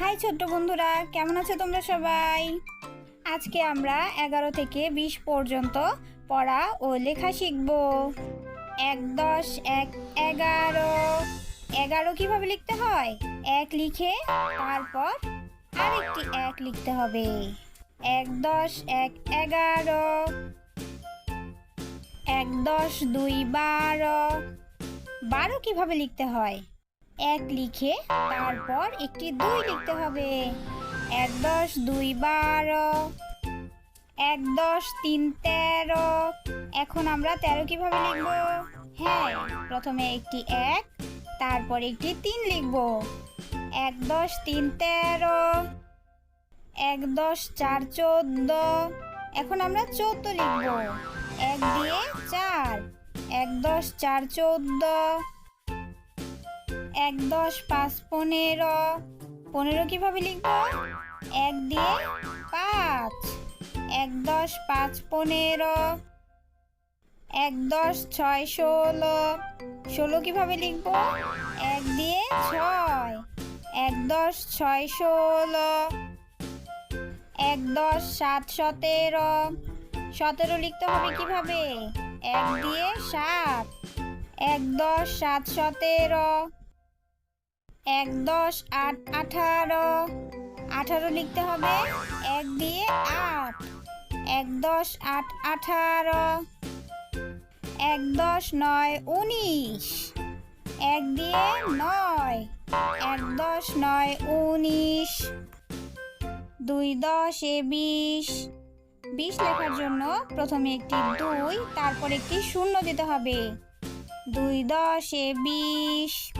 High ছোট্ট বন্ধুরা, কেমন আছো তোমরা সবাই? আজকে আমরা এগারো থেকে বিশ পর্যন্ত পড়া ও লেখা শিখব। এক দশ, এক এগারো। এগারো কীভাবে লিখতে হয়? এক লিখে, তারপর আরেকটি এক লিখতে হবে। এক দশ, এক এগারো। এক দশ, দুই বারো। বারো কীভাবে লিখতে হয়? এক লিখে তারপর একটি দুই লিখতে হবে। এক দশ দুই বারো। এক দশ তিন তেরো। এখন আমরা তেরো কীভাবে লিখব? হ্যাঁ প্রথমে একটি এক, তারপর একটি তিন লিখব। এক দশ তিন তেরো। এক দশ চার চোদ্দ। এখন আমরা চোদ্দ লিখব। এক দিয়ে চার। এক দশ চার চোদ্দ। এক দশ পাঁচ পনেরো। পনেরো কীভাবে লিখব? এক দিয়ে পাঁচ। এক দশ পাঁচ পনেরো। এক দশ ছয় ষোলো। ষোলো কীভাবে লিখব? এক দিয়ে ছয়। এক দশ ছয় ষোলো। এক দশ সাত সতেরো। সতেরো লিখতে হবে কীভাবে? এক দিয়ে সাত। এক দশ সাত সতেরো। এক দশ আট আঠারো। আঠারো লিখতে হবে। এক দিয়ে আট। এক দশ আট আঠারো। এক দশ নয় উনিশ। এক দিয়ে নয়। এক দশ নয় উনিশ। দুই দশে বিশ। বিশ লেখার জন্য প্রথমে একটি দুই, তারপর একটি শূন্য দিতে হবে। দুই দশে বিশ।